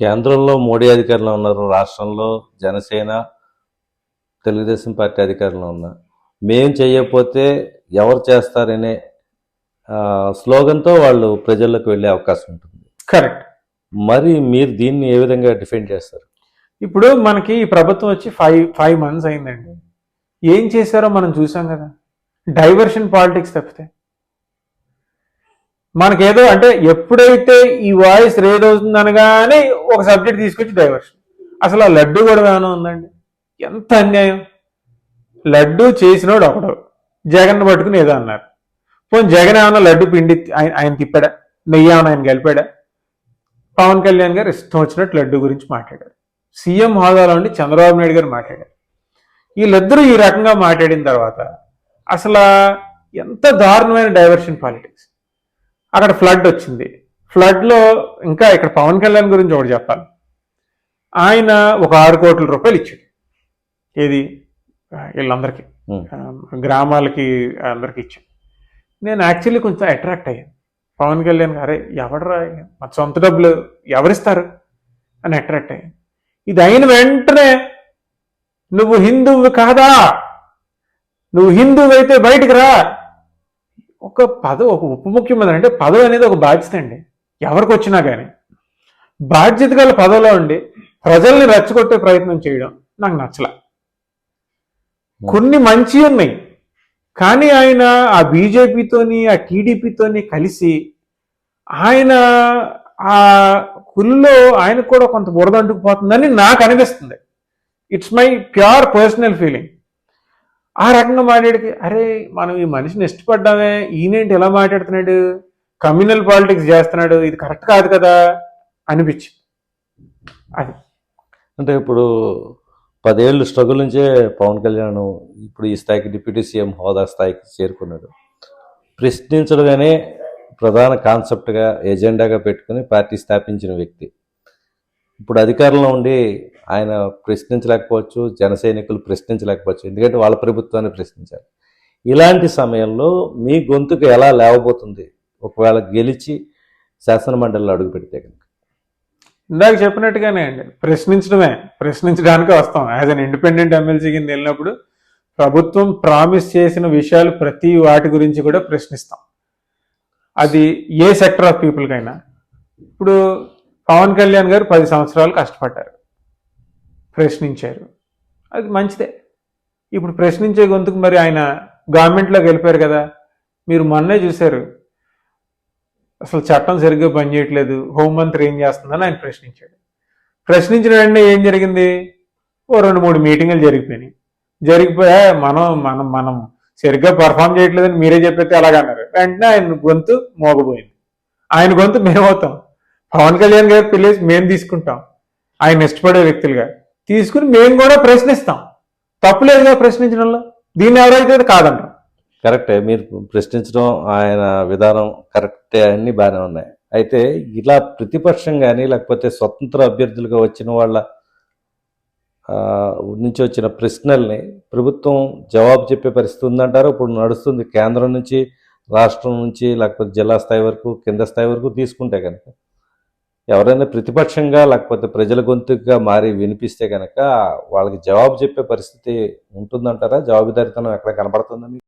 కేంద్రంలో మోడీ అధికారంలో ఉన్నారు రాష్ట్రంలో జనసేన తెలుగుదేశం పార్టీ అధికారంలో ఉన్నా. మేం చేయకపోతే ఎవరు చేస్తారనే స్లోగన్తో వాళ్ళు ప్రజల్లోకి వెళ్ళే అవకాశం ఉంటుంది. కరెక్ట్. మరి మీరు దీన్ని ఏ విధంగా డిఫెండ్ చేస్తారు? ఇప్పుడు మనకి ఈ ప్రభుత్వం వచ్చి ఫైవ్ ఫైవ్ మంత్స్ అయిందండి. ఏం చేశారో మనం చూసాం కదా. డైవర్షన్ పాలిటిక్స్ తప్పితే. మనకేదో అంటే ఎప్పుడైతే ఈ వాయిస్ రేజ్ అవుతుంది అనగానే ఒక సబ్జెక్ట్ తీసుకొచ్చి డైవర్షన్. అసలు ఆ లడ్డు కూడా ఏమైనా ఉందండి? ఎంత అన్యాయం? లడ్డు చేసినోడు ఒకడు. జగన్ పట్టుకుని ఏదో అన్నారు. పోనీ జగన్ ఏమైనా లడ్డు పిండి ఆయన ఆయన తిప్పాడా? నెయ్యి ఏమైనా ఆయన గెలిపాడా పవన్ కళ్యాణ్ గారు ఇష్టం వచ్చినట్టు లడ్డు గురించి మాట్లాడారు. సీఎం హోదాలో ఉండి చంద్రబాబు నాయుడు గారు మాట్లాడారు. వీళ్ళిద్దరూ ఈ రకంగా మాట్లాడిన తర్వాత అసలు ఎంత దారుణమైన డైవర్షన్ పాలిటిక్స్? అక్కడ ఫ్లడ్ వచ్చింది. ఫ్లడ్లో ఇంకా ఇక్కడ పవన్ కళ్యాణ్ గురించి ఒకటి చెప్పాలి. ఆయన ఒక ఆరు కోట్ల రూపాయలు ఇచ్చాడు. ఏది? వీళ్ళందరికీ. గ్రామాలకి అందరికి ఇచ్చాడు. నేను యాక్చువల్లీ కొంచెం అట్రాక్ట్ అయ్యాను. పవన్ కళ్యాణ్ గారే ఎవడరా మా సొంత డబ్బులు ఎవరిస్తారు? అని అట్రాక్ట్ అయ్యాను. ఇది అయిన వెంటనే నువ్వు హిందువు కాదా? నువ్వు హిందువు అయితే బయటికి రా. ఒక పదవి ఒక ఉప ముఖ్యమంత్రి అంటే పదవి అనేది ఒక బాధ్యత అండి. ఎవరికి వచ్చినా కానీ బాధ్యత గల పదవిలో ఉండి ప్రజల్ని రెచ్చగొట్టే ప్రయత్నం చేయడం నాకు నచ్చల. కొన్ని మంచి ఉన్నాయి. కానీ ఆయన ఆ బీజేపీతోని ఆ టీడీపీతోని కలిసి ఆయన ఆ కుల్లో ఆయన కూడా కొంత బురద అంటుకుపోతుందని నాకు అనిపిస్తుంది. It's my pure personal feeling ఆ రకంగా మాట్లాడికి అరే మనం ఈ మనిషిని ఇష్టపడ్డామే ఈయనేంటి ఎలా మాట్లాడుతున్నాడు? కమ్యూనల్ పాలిటిక్స్ చేస్తున్నాడు ఇది కరెక్ట్ కాదు కదా? అనిపించింది. అది. అంటే ఇప్పుడు పదేళ్ళు స్ట్రగుల్ నుంచే పవన్ కళ్యాణ్ ఇప్పుడు ఈ స్థాయికి డిప్యూటీ సీఎం హోదా స్థాయికి చేరుకున్నాడు. ప్రశ్నించడగానే ప్రధాన కాన్సెప్ట్గా ఎజెండాగా పెట్టుకుని పార్టీ స్థాపించిన వ్యక్తి. ఇప్పుడు అధికారంలో ఉండి ఆయన ప్రశ్నించలేకపోవచ్చు జనసైనికులు ప్రశ్నించలేకపోవచ్చు. ఎందుకంటే వాళ్ళ ప్రభుత్వాన్ని ప్రశ్నించారు. ఇలాంటి సమయంలో మీ గొంతుకు ఎలా లేవబోతుంది? ఒకవేళ గెలిచి శాసనమండలిలో అడుగు పెడితే కనుక. ఇందాక చెప్పినట్టుగానే అండి ప్రశ్నించడమే ప్రశ్నించడానికి వస్తాం. యాజ్ అన్ ఇండిపెండెంట్ ఎమ్మెల్సీ కింద వెళ్ళినప్పుడు ప్రభుత్వం ప్రామిస్ చేసిన విషయాలు ప్రతి వాటి గురించి కూడా ప్రశ్నిస్తాం. అది ఏ సెక్టర్ ఆఫ్ పీపుల్కైనా. ఇప్పుడు పవన్ కళ్యాణ్ గారు పది సంవత్సరాలు కష్టపడ్డారు. ప్రశ్నించారు. అది మంచిదే. ఇప్పుడు ప్రశ్నించే గొంతుకు మరి ఆయన గవర్నమెంట్లోకి వెళ్ళిపోయారు కదా. మీరు మొన్నే చూశారు. అసలు చట్టం సరిగ్గా పనిచేయట్లేదు. హోంమంత్రి ఏం చేస్తుందని ఆయన ప్రశ్నించాడు. ప్రశ్నించిన వెంటనే ఏం జరిగింది? ఓ రెండు మూడు మీటింగులు జరిగిపోయినాయి. జరిగిపోయా మనం మనం మనం సరిగ్గా పర్ఫామ్ చేయట్లేదని మీరే చెప్పైతే అలాగన్నారు వెంటనే ఆయన గొంతు మోగబోయింది. ఆయన గొంతు మేమవుతాం. పవన్ కళ్యాణ్ గారి పిల్లేసి మేము తీసుకుంటాం. ఆయన ఇష్టపడే వ్యక్తులుగా. తీసుకుని మేము కూడా ప్రశ్నిస్తాం. తప్పులేదుగా ప్రశ్నించడంలో? దీన్ని ఎవరైతే కాదంటాం కరెక్టే. మీరు ప్రశ్నించడం ఆయన విధానం కరెక్టే అన్ని బాగానే ఉన్నాయి. అయితే ఇలా ప్రతిపక్షం కానీ లేకపోతే స్వతంత్ర అభ్యర్థులుగా వచ్చిన వాళ్ళ నుంచి వచ్చిన ప్రశ్నల్ని ప్రభుత్వం జవాబు చెప్పే పరిస్థితి ఉందంటారు? ఇప్పుడు నడుస్తుంది కేంద్రం నుంచి రాష్ట్రం నుంచి లేకపోతే జిల్లా స్థాయి వరకు కింద స్థాయి వరకు తీసుకుంటే కనుక. ఎవరైనా ప్రతిపక్షంగా లేకపోతే ప్రజల గొంతుగా మారి వినిపిస్తే కనుక వాళ్ళకి జవాబు చెప్పే పరిస్థితి ఉంటుందంటారా? జవాబుదారితనం ఎక్కడ కనపడుతుందా మీకు?